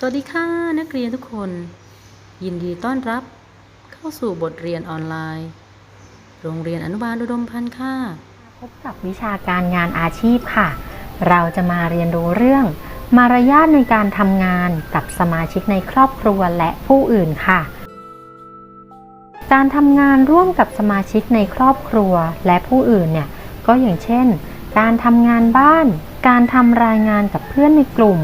สวัสดีค่ะ นักเรียนทุกคน ยินดีต้อนรับเข้าสู่บทเรียนออนไลน์ โรงเรียนอนุบาลอุดมพันธ์ค่ะ พบกับวิชาการงานอาชีพค่ะ เราจะมาเรียนรู้เรื่อง มารยาทในการทำงานกับสมาชิกในครอบครัวและผู้อื่นค่ะ การทำงานร่วมกับสมาชิกในครอบครัวและผู้อื่นเนี่ยก็อย่างเช่น การทำงานบ้าน การทำรายงานกับเพื่อนในกลุ่ม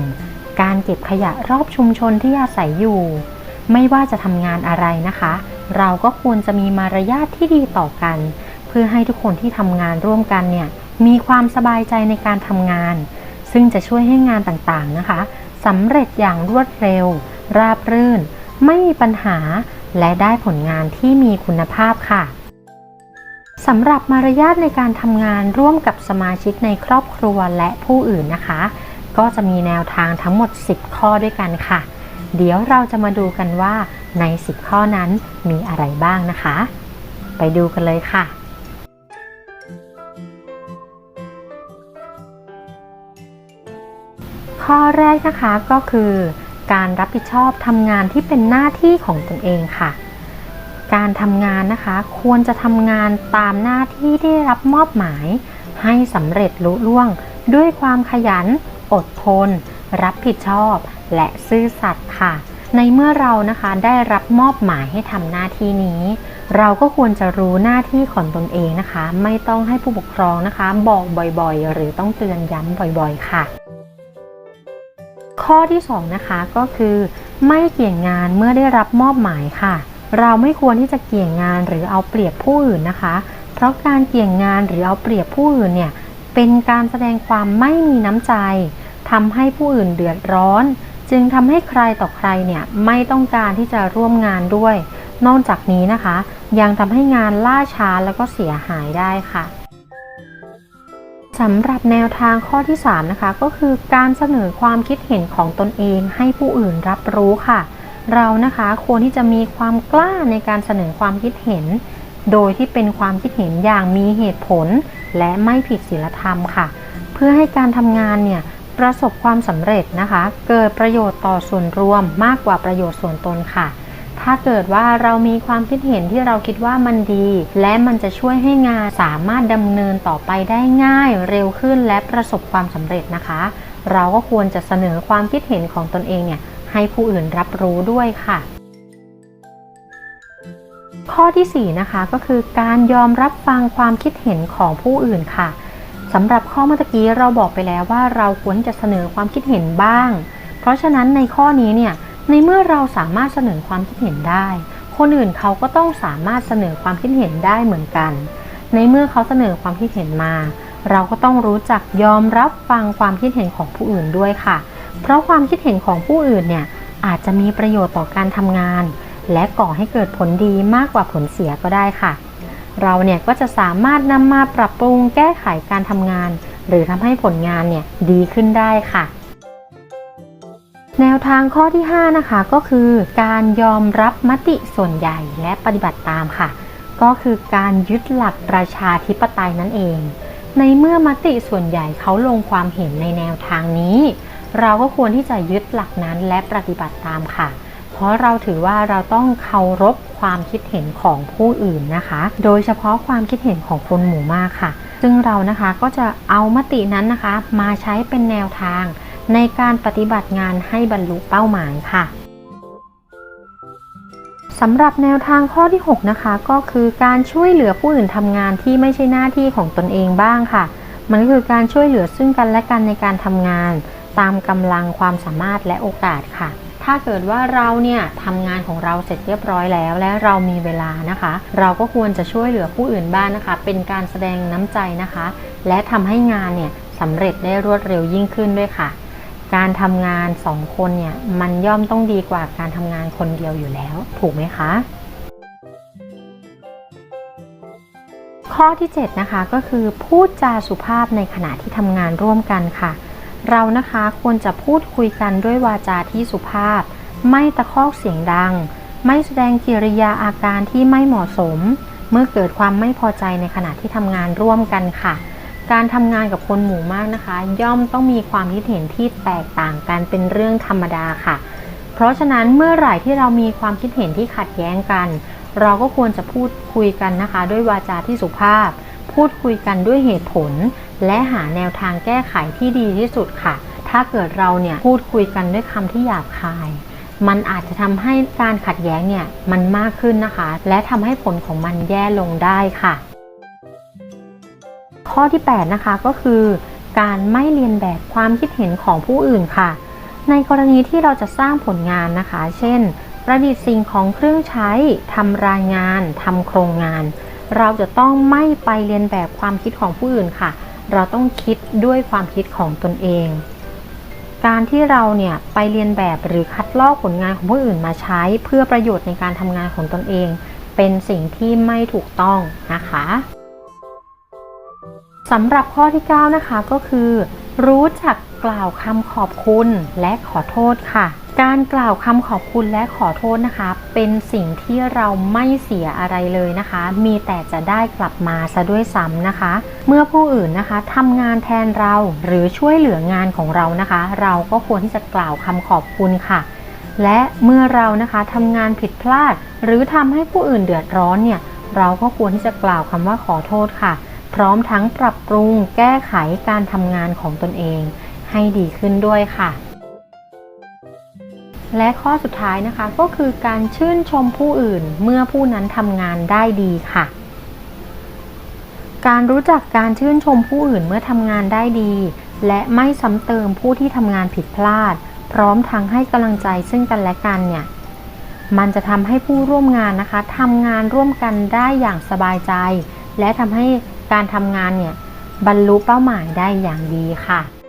การเก็บขยะรอบชุมชนที่อาศัยอยู่ ไม่ว่าจะทำงานอะไรนะคะ เราก็ควรจะมีมารยาทที่ดีต่อกัน เพื่อให้ทุกคนที่ทำงานร่วมกันเนี่ยมีความสบายใจในการทำงาน ซึ่งจะช่วยให้งานต่างๆนะคะสำเร็จอย่างรวดเร็ว ราบรื่น ไม่มีปัญหา และได้ผลงานที่มีคุณภาพค่ะสำหรับมารยาทในการทำงานร่วมกับสมาชิกในครอบครัวและผู้อื่นนะคะ ก็จะมีแนวทางทั้งหมด 10 ข้อด้วยกันค่ะ เดี๋ยวเราจะมาดูกันว่าใน 10 ข้อนั้นมีอะไรบ้างนะคะ ไปดูกันเลยค่ะ ข้อแรกนะคะก็คือ การรับผิดชอบทำงานที่เป็นหน้าที่ของตนเองค่ะ การทำงานนะคะควรจะทำงานตามหน้าที่ที่รับมอบหมาย ให้สำเร็จลุล่วงด้วยความขยัน อดทน รับผิดชอบ และซื่อสัตย์ค่ะ ในเมื่อเรานะคะได้รับมอบหมายให้ทำหน้าที่นี้ เราก็ควรจะรู้หน้าที่ของตนเองนะคะ ไม่ต้องให้ผู้ปกครองนะคะ บอกบ่อยๆ หรือต้องเตือนย้ำบ่อยๆ ค่ะข้อที่2นะคะก็คือไม่เกี่ยงงานเมื่อได้รับมอบหมายค่ะ เราไม่ควรที่จะเกี่ยงงานหรือเอาเปรียบผู้อื่นนะคะ เพราะการเกี่ยงงานหรือเอาเปรียบผู้อื่นเนี่ยเป็นการแสดงความไม่มีน้ำใจ ทำให้ผู้อื่นเดือดร้อน จึงทำให้ใครต่อใครเนี่ยไม่ต้องการที่จะร่วมงานด้วย นอกจากนี้นะคะ ยังทำให้งานล่าช้าแล้วก็เสียหายได้ค่ะสำหรับแนวทางข้อที่ 3 นะคะ ก็คือการเสนอความคิดเห็นของตนเองให้ผู้อื่นรับรู้ค่ะ เรานะคะควรที่จะมีความกล้าในการเสนอความคิดเห็น โดยที่เป็นความคิดเห็นอย่างมีเหตุผล และไม่ผิดศีลธรรมค่ะ เพื่อให้การทำงานเนี่ย ประสบความสำเร็จนะคะ เกิดประโยชน์ต่อส่วนรวมมากกว่าประโยชน์ส่วนตนค่ะ ถ้าเกิดว่าเรามีความคิดเห็นที่เราคิดว่ามันดี และมันจะช่วยให้งานสามารถดำเนินต่อไปได้ง่าย เร็วขึ้นและประสบความสำเร็จนะคะ เราก็ควรจะเสนอความคิดเห็นของตนเองเนี่ยให้ผู้อื่นรับรู้ด้วยค่ะ ข้อที่ 4 นะคะก็คือการยอมรับฟังความคิดเห็นของผู้อื่นค่ะ สำหรับข้อเมื่อกี้เราบอกไปแล้วว่าเราควรจะเสนอความคิดเห็นบ้าง เพราะฉะนั้นในข้อนี้เนี่ยในเมื่อเราสามารถเสนอความคิดเห็นได้ คนอื่นเขาก็ต้องสามารถเสนอความคิดเห็นได้เหมือนกัน ในเมื่อเขาเสนอความคิดเห็นมา เราก็ต้องรู้จักยอมรับฟังความคิดเห็นของผู้อื่นด้วยค่ะ เพราะความคิดเห็นของผู้อื่นเนี่ยอาจจะมีประโยชน์ต่อการทำงาน และก่อให้เกิดผลดีมากกว่าผลเสียก็ได้ค่ะ เราเนี่ยก็จะสามารถนำมาปรับปรุงแก้ไขการทำงาน หรือทำให้ผลงานเนี่ยดีขึ้นได้ค่ะ แนวทางข้อที่ 5 นะคะก็คือการยอมรับมติส่วนใหญ่และปฏิบัติตามค่ะ ก็คือการยึดหลักประชาธิปไตยนั่นเอง ในเมื่อมติส่วนใหญ่เขาลงความเห็นในแนวทางนี้ เราก็ควรที่จะยึดหลักนั้นและปฏิบัติตามค่ะ ราะเราถือว่าเราต้องเคารพความคิดเห็นของผู้อื่นนะคะ โดยเฉพาะความคิดเห็นของคนหมู่มากค่ะ ซึ่งเรานะคะก็จะเอามตินั้นนะคะ มาใช้เป็นแนวทาง ในการปฏิบัติงานให้บรรลุเป้าหมายค่ะสำหรับแนวทางข้อที่ 6 นะคะ ก็คือการช่วยเหลือผู้อื่นทำงานที่ไม่ใช่หน้าที่ของตนเองบ้างค่ะ มันก็คือการช่วยเหลือซึ่งกันและกันในการทำงาน ตามกำลังความสามารถและโอกาสค่ะ ถ้าเกิดว่าเราเนี่ยทำงานของเราเสร็จเรียบร้อยแล้ว และเรามีเวลานะคะ เราก็ควรจะช่วยเหลือผู้อื่นบ้างนนะคะ เป็นการแสดงน้ำใจนะคะ และทำให้งานเนี่ยสำเร็จได้รวดเร็วยิ่งขึ้นด้วยค่ะ การทำงานสองคนเนี่ยมันย่อมต้องดีกว่าการทำงานคนเดียวอยู่แล้ว ถูกไหมคะ ข้อที่ 7 นะคะก็คือพูดจาสุภาพในขณะที่ทำงานร่วมกันค่ะ เรานะคะควรจะพูดคุยกันด้วยวาจาที่สุภาพ ไม่ตะคอกเสียงดัง ไม่แสดงกิริยาอาการที่ไม่เหมาะสม เมื่อเกิดความไม่พอใจในขณะที่ทำงานร่วมกันค่ะ การทำงานกับคนหมู่มากนะคะ ย่อมต้องมีความคิดเห็นที่แตกต่างกันเป็นเรื่องธรรมดาค่ะ เพราะฉะนั้นเมื่อไหร่ที่เรามีความคิดเห็นที่ขัดแย้งกัน เราก็ควรจะพูดคุยกันนะคะ ด้วยวาจาที่สุภาพ พูดคุยกันด้วยเหตุผล และหาแนวทางแก้ไขที่ดีที่สุดค่ะ ถ้าเกิดเราเนี่ยพูดคุยกันด้วยคำที่หยาบคาย มันอาจจะทำให้การขัดแย้งเนี่ยมันมากขึ้นนะคะ และทำให้ผลของมันแย่ลงได้ค่ะ ข้อที่ 8 นะคะก็คือ การไม่เรียนแบบความคิดเห็นของผู้อื่นค่ะ ในกรณีที่เราจะสร้างผลงานนะคะ เช่น ประดิษฐ์สิ่งของเครื่องใช้ทำรายงานทำโครงงาน เราจะต้องไม่ไปเรียนแบบความคิดของผู้อื่นค่ะ เราต้องคิดด้วยความคิดของตนเอง การที่เราเนี่ยไปเรียนแบบหรือคัดลอกผลงานของผู้อื่นมาใช้ เพื่อประโยชน์ในการทำงานของตนเอง เป็นสิ่งที่ไม่ถูกต้องนะคะสำหรับข้อที่ 9 นะคะก็คือ รู้จักกล่าวคำขอบคุณและขอโทษค่ะ การกล่าวคำขอบคุณและขอโทษนะคะ เป็นสิ่งที่เราไม่เสียอะไรเลยนะคะ มีแต่จะได้กลับมาซะด้วยซ้ำนะคะ เมื่อผู้อื่นนะคะทำงานแทนเราหรือช่วยเหลืองานของเรานะคะ เราก็ควรที่จะกล่าวคำขอบคุณค่ะ และเมื่อเรานะคะทำงานผิดพลาด หรือทำให้ผู้อื่นเดือดร้อนเนี่ยเราก็ควรที่จะกล่าวคำว่าขอโทษค่ะ พร้อมทั้งปรับปรุงแก้ไขการทำงานของตนเองให้ดีขึ้นด้วยค่ะ และข้อสุดท้ายนะคะก็คือการชื่นชมผู้อื่นเมื่อผู้นั้นทำงานได้ดีค่ะ การรู้จักการชื่นชมผู้อื่นเมื่อทำงานได้ดี และไม่ซ้ำเติมผู้ที่ทำงานผิดพลาด พร้อมทั้งให้กำลังใจซึ่งกันและกันเนี่ยมันจะทำให้ผู้ร่วมงานนะคะทำงานร่วมกันได้อย่างสบายใจ และทำให้ การทำงานเนี่ยบรรลุเป้าหมายได้อย่างดีค่ะ